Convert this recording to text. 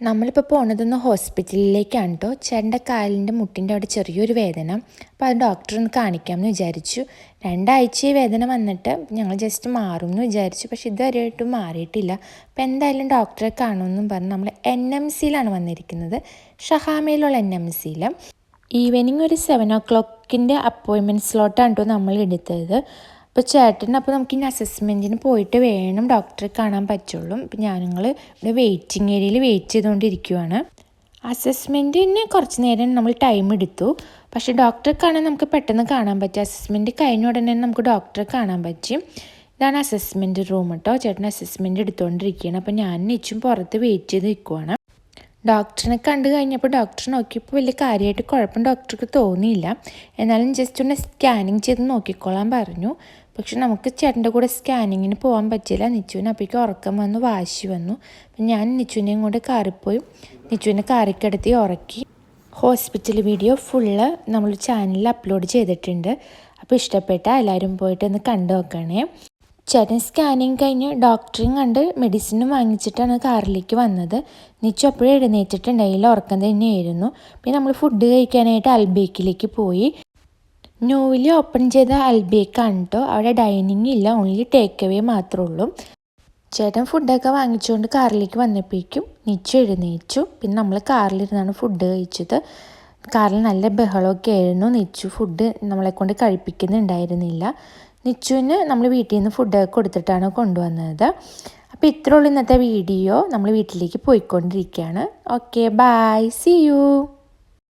നമ്മളിപ്പോൾ പോണതൊന്ന് ഹോസ്പിറ്റലിലേക്കാണ് കേട്ടോ ചേട്ടന്റെ കാലിന്റെ മുട്ടിന്റെ അവിടെ ചെറിയൊരു വേദന. അപ്പോൾ അത് ഡോക്ടറെ ഒന്ന് കാണിക്കാമെന്ന് വിചാരിച്ചു. രണ്ടാഴ്ച വേദന വന്നിട്ട് ഞങ്ങൾ ജസ്റ്റ് മാറും എന്ന് വിചാരിച്ചു. പക്ഷെ ഇതുവരെയായിട്ടും മാറിയിട്ടില്ല. അപ്പോൾ എന്തായാലും ഡോക്ടറെ കാണുമെന്നും പറഞ്ഞ് നമ്മൾ എൻ എം സിയിലാണ് വന്നിരിക്കുന്നത്. ഷഹാമയിലുള്ള എൻ എം സിയിൽ ഈവനിങ് ഒരു സെവൻ ഓ ക്ലോക്കിന്റെ അപ്പോയിൻമെന്റ് സ്ലോട്ടാണ് കേട്ടോ നമ്മൾ എടുത്തത്. അപ്പോൾ ചേട്ടൻ അപ്പോൾ നമുക്ക് ഇനി അസസ്മെന്റിന് പോയിട്ട് വേണം ഡോക്ടറെ കാണാൻ പറ്റുള്ളൂ. ഇപ്പം ഞാൻ നിങ്ങൾ ഇവിടെ വെയിറ്റിംഗ് ഏരിയയിൽ വെയിറ്റ് ചെയ്തുകൊണ്ടിരിക്കുവാണ് അസസ്മെന്റിന് കുറച്ച് നേരം നമ്മൾ ടൈം എടുത്തു. പക്ഷേ ഡോക്ടറെ കാണാൻ നമുക്ക് പെട്ടെന്ന് കാണാൻ പറ്റും. അസസ്മെന്റ് കഴിഞ്ഞ ഉടനെ നമുക്ക് ഡോക്ടറെ കാണാൻ പറ്റും. ഇതാണ് അസസ്മെന്റ് റൂം കേട്ടോ ചേട്ടൻ അസസ്മെന്റ് എടുത്തുകൊണ്ടിരിക്കുകയാണ് അപ്പോൾ ഞാൻ നിച്ചും പുറത്ത് വെയിറ്റ് ചെയ്ത് നിൽക്കുവാണ് ഡോക്ടറിനെ കണ്ടു കഴിഞ്ഞപ്പോൾ ഡോക്ടർ നോക്കിയപ്പോൾ വലിയ കാര്യമായിട്ട് കുഴപ്പം ഡോക്ടർക്ക് തോന്നിയില്ല. എന്നാലും ജസ്റ്റ് ഒന്ന് സ്കാനിങ് ചെയ്ത് നോക്കിക്കോളാൻ പറഞ്ഞു. പക്ഷെ നമുക്ക് ചേട്ടന്റെ കൂടെ സ്കാനിങ്ങിന് പോകാൻ പറ്റിയില്ല. നിച്ചുവിന് അപ്പോഴേക്കും ഉറക്കം വന്നു വാശി വന്നു. അപ്പം ഞാൻ നിച്ചുവിനെയും കൊണ്ട് കാറിപ്പോയി. നിച്ചുവിനെ കാറിക്കിടത്തി ഉറക്കി. ഹോസ്പിറ്റൽ വീഡിയോ ഫുള്ള് നമ്മൾ ചാനലിൽ അപ്ലോഡ് ചെയ്തിട്ടുണ്ട്. അപ്പോൾ ഇഷ്ടപ്പെട്ട എല്ലാവരും പോയിട്ട് ഒന്ന് കണ്ടു നോക്കണേ. ചേട്ടൻ സ്കാനിങ് കഴിഞ്ഞ് ഡോക്ടറും കണ്ട് മെഡിസിനും വാങ്ങിച്ചിട്ടാണ് കാറിലേക്ക് വന്നത്. നിച്ചു അപ്പോഴും എഴുന്നേറ്റിട്ടുണ്ടെങ്കിൽ ഉറക്കം തന്നെയായിരുന്നു. പിന്നെ നമ്മൾ ഫുഡ് കഴിക്കാനായിട്ട് അൽബേക്കിലേക്ക് പോയി. ന്യൂവിലി ഓപ്പൺ ചെയ്ത അൽബേക്കാണ് കേട്ടോ അവിടെ ഡൈനിങ് ഇല്ല ഓൺലി ടേക്ക് അവേ മാത്രമേ ഉള്ളൂ. ചേട്ടൻ ഫുഡൊക്കെ വാങ്ങിച്ചുകൊണ്ട് കാറിലേക്ക് വന്നപ്പോഴേക്കും നിച്ചു എഴുന്നേച്ചു പിന്നെ നമ്മൾ കാറിലിരുന്നാണ് ഫുഡ് കഴിച്ചത്. കാറിൽ നല്ല ബഹളമൊക്കെ ആയിരുന്നു. നിച്ചു ഫുഡ് നമ്മളെ കൊണ്ട് കഴിപ്പിക്കുന്നുണ്ടായിരുന്നില്ല. നിച്ചുവിന് നമ്മൾ വീട്ടിൽ നിന്ന് ഫുഡൊക്കെ കൊടുത്തിട്ടാണ് കൊണ്ടുവന്നത്. അപ്പോൾ ഇത്രയുള്ള ഇന്നത്തെ വീഡിയോ നമ്മൾ വീട്ടിലേക്ക് പോയിക്കൊണ്ടിരിക്കുകയാണ്. Okay bye C U